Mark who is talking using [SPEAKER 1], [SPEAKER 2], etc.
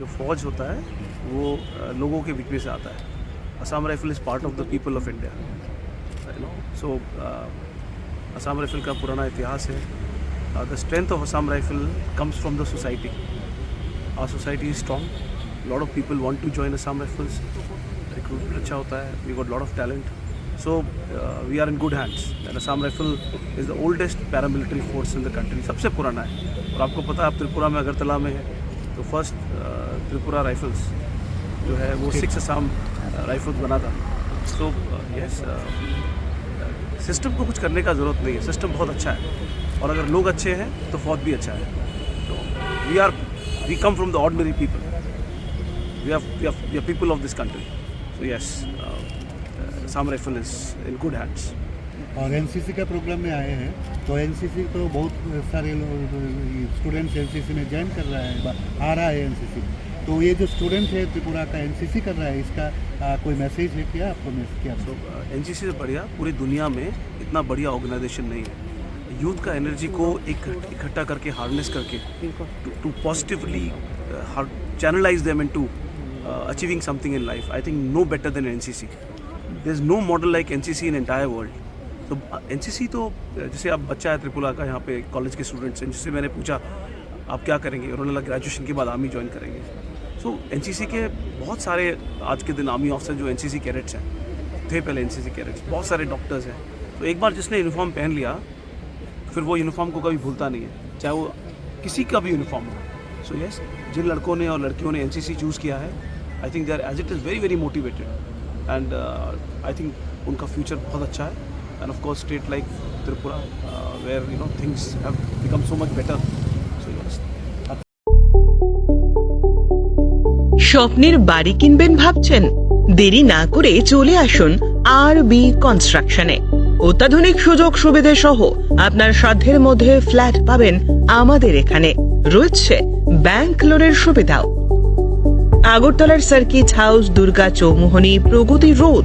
[SPEAKER 1] जो फौज होता है, वो लोगों के बीच में से आता है। Assam rifle is part of the people of India so Assam rifle का पुराना इतिहास है। The strength of Assam rifle comes from the society our society is strong lot of people want to join Assam rifles recruitment अच्छा होता है। We got lot of talent so we are in good hands and Assam rifle is the oldest paramilitary force in the country सबसे पुराना है। और आपको पता है, आप त्रिपुरा में अगरतला में है। तो फ़र्स्ट त्रिपुरा राइफल्स जो है वो सिक्स असम राइफल्स बना था। सो यस सिस्टम को कुछ करने का ज़रूरत नहीं है। सिस्टम बहुत अच्छा है। और अगर लोग अच्छे हैं तो फौज भी अच्छा है। तो we are we come from the ordinary people we are we are people of this country so yes Assam rifle is in good hands
[SPEAKER 2] और एनसीसी का प्रोग्राम में आए हैं। तो एनसीसी तो बहुत सारे स्टूडेंट्स एनसीसी में ज्वाइन कर रहा है आ रहा है एनसीसी तो ये जो स्टूडेंट है त्रिपुरा का एनसीसी कर रहा है इसका आ, कोई मैसेज है क्या? आपको मैसेज क्या
[SPEAKER 1] सो एन सी से बढ़िया पूरी दुनिया में इतना बढ़िया ऑर्गेनाइजेशन नहीं है। यूथ का एनर्जी को एक इकट्ठा करके हार्नेस करके to positively channelise them into achieving something in life I think no better than N C C there is no model like N C C in entire world तो N C C तो जैसे आप बच्चा है त्रिपुरा का, यहाँ पे college के स्टूडेंट्स हैं जिससे मैंने पूछा, आप क्या करेंगे? उन्होंने लगा ग्रेजुएशन के बाद आर्मी ज्वाइन करेंगे. सो एन सी सी के बहुत सारे आज के दिन आर्मी ऑफिसर जो एन सी कैडेट्स हैं, थे पहले एन सी कैडेट्स बहुत सारे डॉक्टर्स हैं। तो एक बार जिसने यूनिफॉर्म पहन लिया, फिर वो यूनिफॉर्म को कभी भूलता नहीं है, चाहे वो किसी का भी यूनिफॉर्म हो। सो यस जिन लड़कों ने और लड़कियों ने एन सी सी चूज़ किया है I think they are as it is very very motivated and I think उनका फ्यूचर बहुत अच्छा है। and of course state like Tripura uh, where you know things have become so much better. So yes.
[SPEAKER 3] স্বপ্নের বাড়ি কিনবেন ভাবছেন দেরি না করে চলে আসুন আর বি কনস্ট্রাকশনে অত্যাধুনিক সুযোগ সুবিধে সহ আপনার সাধ্যের মধ্যে ফ্ল্যাট পাবেন আমাদের এখানে রয়েছে ব্যাংক লোনের সুবিধাও আগরতলার circuit house Durga Choumuhani Pragati road